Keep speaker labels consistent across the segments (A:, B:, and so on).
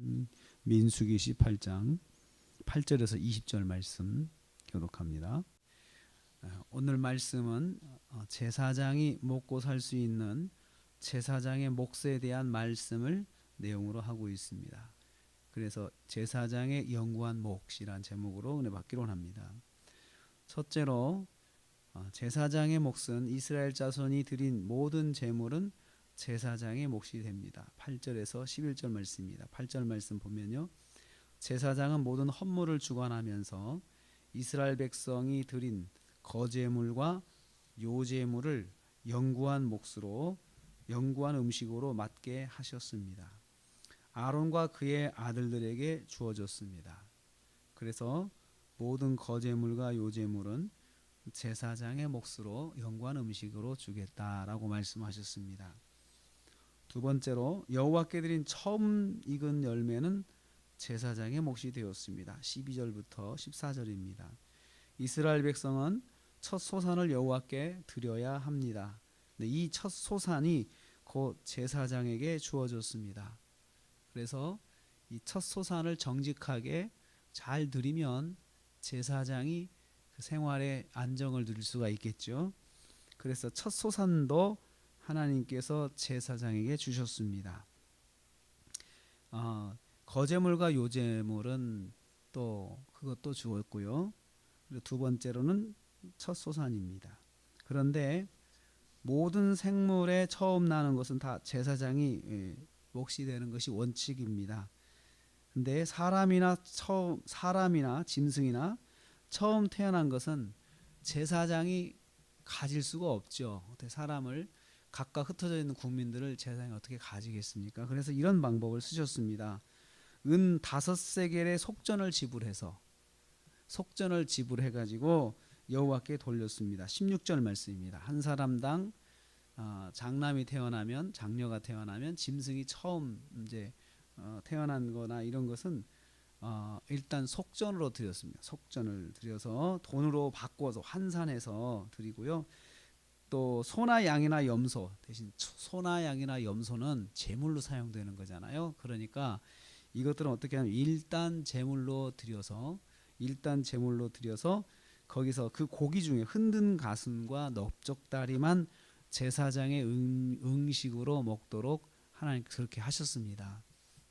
A: 음, 민수기 18장 8절에서 20절 말씀 교독합니다. 어, 오늘 말씀은 어, 제사장이 먹고 살 수 있는 제사장의 몫에 대한 말씀을 내용으로 하고 있습니다. 그래서 제사장의 영구한 몫이란 제목으로 은혜 받기로 합니다. 첫째로 어, 제사장의 몫은 이스라엘 자손이 드린 모든 제물은 제사장의 몫이 됩니다. 8절에서 11절 말씀입니다. 8절 말씀 보면요. 제사장은 모든 헌물을 주관하면서 이스라엘 백성이 드린 거제물과 요제물을 영구한 몫으로 영구한 음식으로 맞게 하셨습니다. 아론과 그의 아들들에게 주어졌습니다. 그래서 모든 거제물과 요제물은 제사장의 몫으로 영구한 음식으로 주겠다라고 말씀하셨습니다. 두 번째로 여호와께 드린 처음 익은 열매는 제사장의 몫이 되었습니다. 12절부터 14절입니다. 이스라엘 백성은 첫 소산을 여호와께 드려야 합니다. 이 첫 소산이 곧 제사장에게 주어졌습니다. 그래서 이 첫 소산을 정직하게 잘 드리면 제사장이 그 생활에 안정을 누릴 수가 있겠죠. 그래서 첫 소산도 하나님께서 제사장에게 주셨습니다. 어, 거제물과 요제물은 또 그것도 주었고요. 그리고 두 번째로는 첫 소산입니다. 그런데 모든 생물에 처음 나는 것은 다 제사장이 예, 몫이 되는 것이 원칙입니다. 근데 사람이나 처음 사람이나 짐승이나 처음 태어난 것은 제사장이 가질 수가 없죠. 사람을 각각 흩어져 있는 국민들을 제사장이 어떻게 가지겠습니까? 그래서 이런 방법을 쓰셨습니다. 은 다섯 세겔의 속전을 지불해서 속전을 지불해 가지고 여호와께 돌렸습니다. 16절 말씀입니다. 한 사람당 어, 장남이 태어나면 장녀가 태어나면 짐승이 처음 이제 어, 태어난 거나 이런 것은 어, 일단 속전으로 드렸습니다. 속전을 드려서 돈으로 바꿔서 환산해서 드리고요. 또 소나 양이나 염소 대신 소나 양이나 염소는 제물로 사용되는 거잖아요. 그러니까 이것들은 어떻게 하면 일단 제물로 드려서 일단 제물로 드려서 거기서 그 고기 중에 흔든 가슴과 넓적다리만 제사장의 응, 응식으로 먹도록 하나님 그렇게 하셨습니다.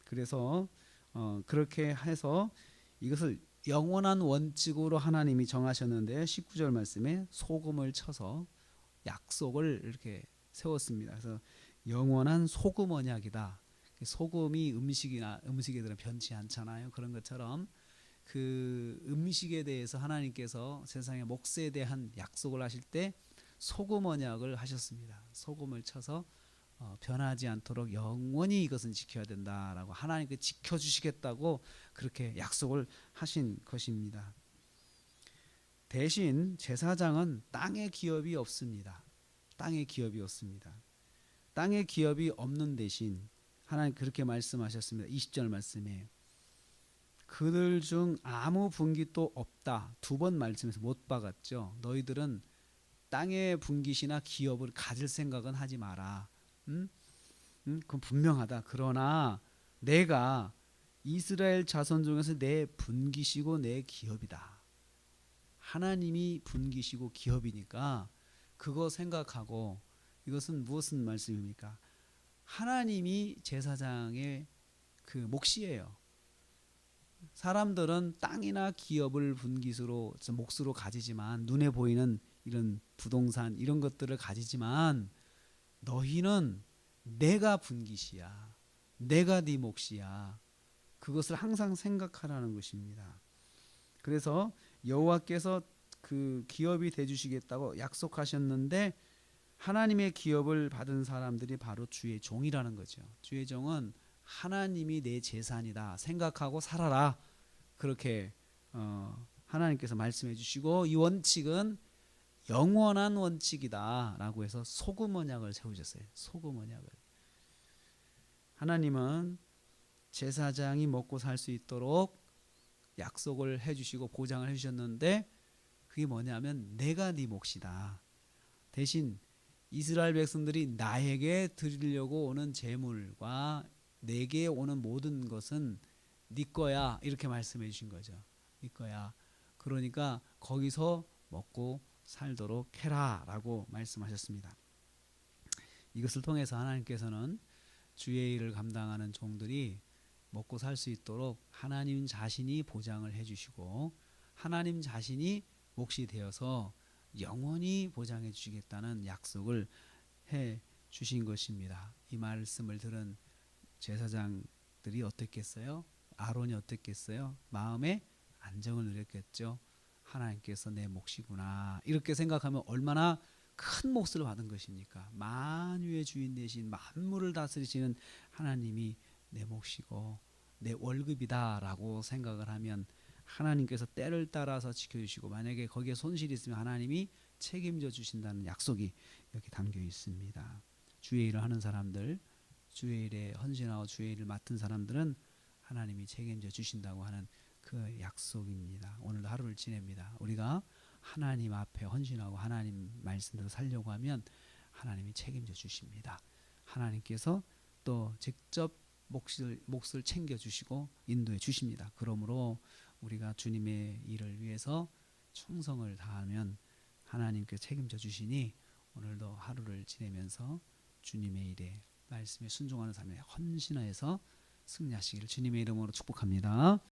A: 그래서 어, 그렇게 해서 이것을 영원한 원칙으로 하나님이 정하셨는데 19절 말씀에 소금을 쳐서 약속을 이렇게 세웠습니다. 그래서 영원한 소금 언약이다. 소금이 음식이나 음식에 들은 변치 않잖아요. 그런 것처럼 그 음식에 대해서 하나님께서 세상의 몫에 대한 약속을 하실 때 소금 언약을 하셨습니다. 소금을 쳐서 어, 변하지 않도록 영원히 이것은 지켜야 된다라고 하나님께 지켜주시겠다고 그렇게 약속을 하신 것입니다. 대신 제사장은 땅의 기업이 없습니다. 땅의 기업이 없습니다. 땅의 기업이 없는 대신 하나님 그렇게 말씀하셨습니다. 20절 말씀에 그들 중 아무 분깃도 없다. 두 번 말씀에서 못 박았죠. 너희들은 땅의 분깃이나 기업을 가질 생각은 하지 마라. 음? 음? 그건 분명하다. 그러나 내가 이스라엘 자손 중에서 내 분깃이고 내 기업이다. 하나님이 분깃이고 기업이니까 그거 생각하고 이것은 무슨 말씀입니까? 하나님이 제사장의 그 몫이에요. 사람들은 땅이나 기업을 분깃으로 몫으로 가지지만 눈에 보이는 이런 부동산 이런 것들을 가지지만 너희는 내가 분깃이야. 내가 네 몫이야. 그것을 항상 생각하라는 것입니다. 그래서 여호와께서 그 기업이 돼 주시겠다고 약속하셨는데 하나님의 기업을 받은 사람들이 바로 주의 종이라는 거죠. 주의 종은 하나님이 내 재산이다 생각하고 살아라 그렇게 어, 하나님께서 말씀해 주시고 이 원칙은 영원한 원칙이다라고 해서 소금 언약을 세우셨어요. 소금 언약을 하나님은 제사장이 먹고 살 수 있도록 약속을 해주시고 보장을 해주셨는데 그게 뭐냐면 내가 네 몫이다. 대신 이스라엘 백성들이 나에게 드리려고 오는 제물과 내게 오는 모든 것은 네 거야 이렇게 말씀해 주신 거죠. 네 거야. 그러니까 거기서 먹고 살도록 해라라고 말씀하셨습니다. 이것을 통해서 하나님께서는 주의 일을 감당하는 종들이 먹고 살 수 있도록 하나님 자신이 보장을 해주시고 하나님 자신이 몫이 되어서 영원히 보장해 주시겠다는 약속을 해 주신 것입니다. 이 말씀을 들은 제사장들이 어떻겠어요? 아론이 어떻겠어요? 마음에 안정을 누렸겠죠. 하나님께서 내 몫이구나 이렇게 생각하면 얼마나 큰 몫을 받은 것입니까? 만유의 주인 되신 만물을 다스리시는 하나님이 내 몫이고 내 월급이다라고 생각을 하면 하나님께서 때를 따라서 지켜주시고 만약에 거기에 손실이 있으면 하나님이 책임져 주신다는 약속이 여기 담겨 있습니다. 주의 일을 하는 사람들, 주의 일에 헌신하고 주의 일을 맡은 사람들은 하나님이 책임져 주신다고 하는 그 약속입니다. 오늘 하루를 지냅니다. 우리가 하나님 앞에 헌신하고 하나님 말씀대로 살려고 하면 하나님이 책임져 주십니다. 하나님께서 또 직접 몫을 몫을 챙겨 주시고 인도해 주십니다. 그러므로 우리가 주님의 일을 위해서 충성을 다하면 하나님께 책임져 주시니 오늘도 하루를 지내면서 주님의 일에 말씀에 순종하는 삶에 헌신하여서 승리하시기를 주님의 이름으로 축복합니다.